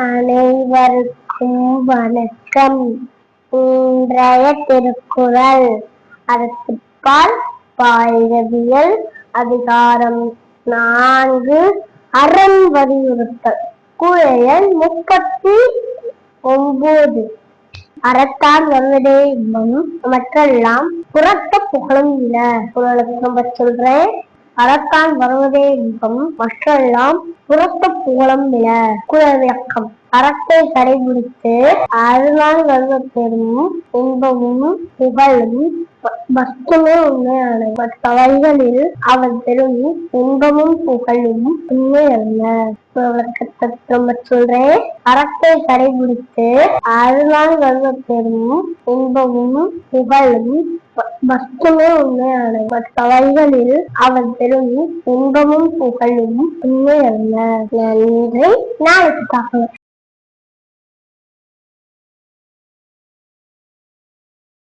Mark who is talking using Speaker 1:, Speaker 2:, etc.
Speaker 1: அனைவருக்கும் வணக்கம். இன்றைய திருக்குறள் அரசுப்பால் பாயவியல் அதிகாரம் நான்கு அறம் வலியுறுத்தல். குழையல் முப்பத்தி ஒன்பது. அறத்தான் வருவதே இன்பம் மற்றெல்லாம் புறத்த புகழும் இல்ல குரலுக்கு நம்ம சொல்றேன். அறத்தான் வருவதே இன்பம் மற்றெல்லாம் புறத்த புகழும் விழ குரல் அறத்தை கடைபிடித்து அருளால் வருவ பெரும் இன்பமும் புகழும் வ- உண்மையான உண்மையானது மற்றவைகளில் அவன் பெரும் இன்பமும் புகழும் உண்மை அல்ல சொல்றேன். அறத்தை கடைபிடித்து அருளால் வருவ பெறும் இன்பமும் புகழும் வ- உண்மையான உண்மையானது மற்றவைகளில் அவன் பெரும் இன்பமும் புகழும் உண்மை அல்ல நன்றி. நாளைக்கு பார்க்கலாம்